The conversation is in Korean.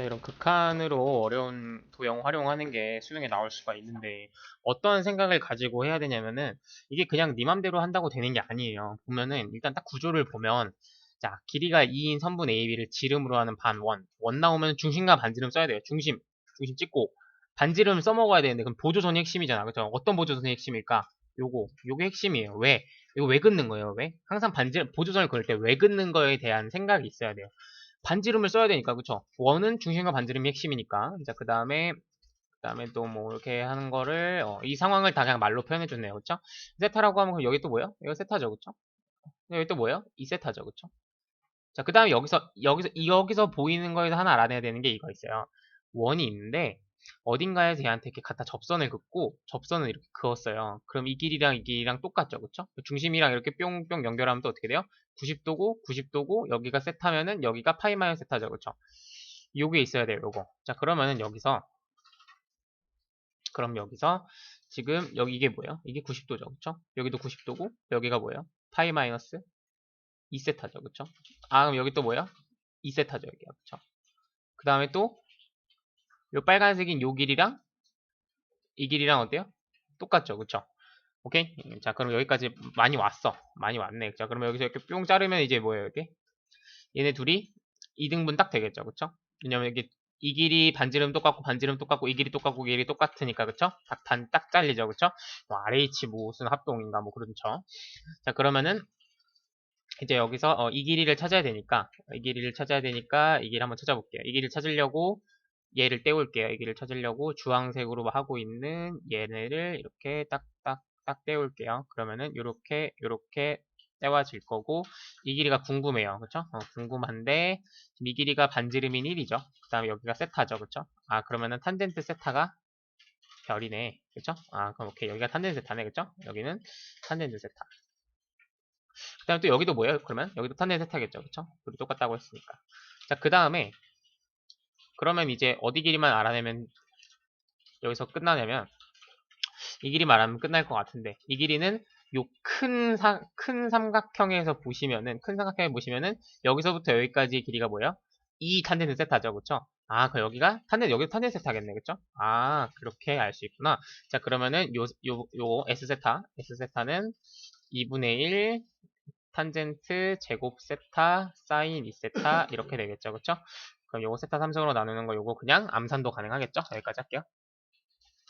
자, 이런 극한으로 어려운 도형 활용하는 게 수능에 나올 수가 있는데 어떤 생각을 가지고 해야 되냐면은 이게 그냥 네 맘대로 한다고 되는 게 아니에요. 보면은 일단 딱 구조를 보면 자, 길이가 2인 선분 AB를 지름으로 하는 반 원. 원 나오면 중심과 반지름 써야 돼요. 중심, 중심 찍고 반지름 써먹어야 되는데 그럼 보조선이 핵심이잖아. 그죠? 어떤 보조선이 핵심일까? 요거, 요게 핵심이에요. 왜? 이거 왜 긋는 거예요? 왜? 항상 반지름, 보조선을 그을 때 왜 긋는 거에 대한 생각이 있어야 돼요. 반지름을 써야 되니까 그쵸? 원은 중심과 반지름이 핵심이니까. 자 그 다음에 그 다음에 또 뭐 이렇게 하는 거를 어, 이 상황을 다 그냥 말로 표현해 줬네요. 그쵸? 세타라고 하면 그럼 여기 또 뭐예요? 이거 세타죠 그쵸? 여기 또 뭐예요? 이 세타죠 그쵸? 자 그 다음에 여기서 여기서 여기서 보이는 거에서 하나 알아내야 되는 게 이거 있어요. 원이 있는데 어딘가에 얘한테 이렇게 갖다 접선을 긋고 접선을 이렇게 그었어요. 그럼 이 길이랑 이 길이랑 똑같죠, 그쵸? 중심이랑 이렇게 뿅뿅 연결하면 또 어떻게 돼요? 90도고 90도고 여기가 세타면은 여기가 파이 마이너스 세타죠, 그쵸? 요게 있어야 돼요, 요거. 자, 그러면은 여기서 그럼 여기서 지금 여기 이게 뭐예요? 이게 90도죠, 그쵸? 여기도 90도고 여기가 뭐예요? 파이 마이너스 2세타죠, 그쵸? 아, 그럼 여기 또 뭐예요? 2세타죠, 여기가, 그쵸? 그 다음에 또 요 빨간색인 요 길이랑 이 길이랑 어때요? 똑같죠, 그쵸? 오케이? 음, 자, 그럼 여기까지 많이 왔어. 많이 왔네. 자, 그러면 여기서 이렇게 뿅 자르면 이제 뭐예요, 이게? 얘네 둘이 2등분 딱 되겠죠, 그쵸? 왜냐면 이게 이 길이 반지름 똑같고 반지름 똑같고 이 길이 똑같고 이 길이 똑같으니까 그쵸? 딱, 단, 딱 잘리죠 그쵸? 뭐 RH 무슨 합동인가 뭐 그렇죠 자 그러면은 이제 여기서 어, 이 길이를 찾아야 되니까 이 길이를 찾아야 되니까 이 길이 한번 찾아볼게요 이 길이를 찾으려고 얘를 떼올게요. 여기를 찾으려고 주황색으로 하고 있는 얘네를 이렇게 딱딱 딱 떼올게요. 그러면은 이렇게 이렇게 떼와질 거고 이 길이가 궁금해요. 그쵸? 어, 궁금한데 이 길이가 반지름인 1이죠. 그 다음에 여기가 세타죠. 그쵸? 아 그러면은 탄젠트 세타가 별이네. 그쵸? 아 그럼 오케이 여기가 탄젠트 세타네. 그쵸? 여기는 탄젠트 세타. 그 다음에 또 여기도 뭐예요? 그러면 여기도 탄젠트 세타겠죠. 그쵸? 둘이 똑같다고 했으니까. 자 그 다음에 그러면 이제 어디 길이만 알아내면 여기서 끝나냐면 이 길이만 알아면 끝날 것 같은데 이 길이는 요큰 큰 삼각형에서 보시면은 큰 삼각형에 보시면은 여기서부터 여기까지의 길이가 뭐예요? 이 탄젠트 세타죠, 그쵸? 아, 그 여기가 탄젠 여기도 탄젠트 세타겠네, 그쵸? 아, 그렇게 알 수 있구나. 자, 그러면은 요 요 요 S 세타, S 세타는 2분의 1 탄젠트 제곱 세타 사인 2세타 이렇게 되겠죠, 그쵸? 그럼 요거 세타 3성으로 나누는 거 요거 그냥 암산도 가능하겠죠? 여기까지 할게요.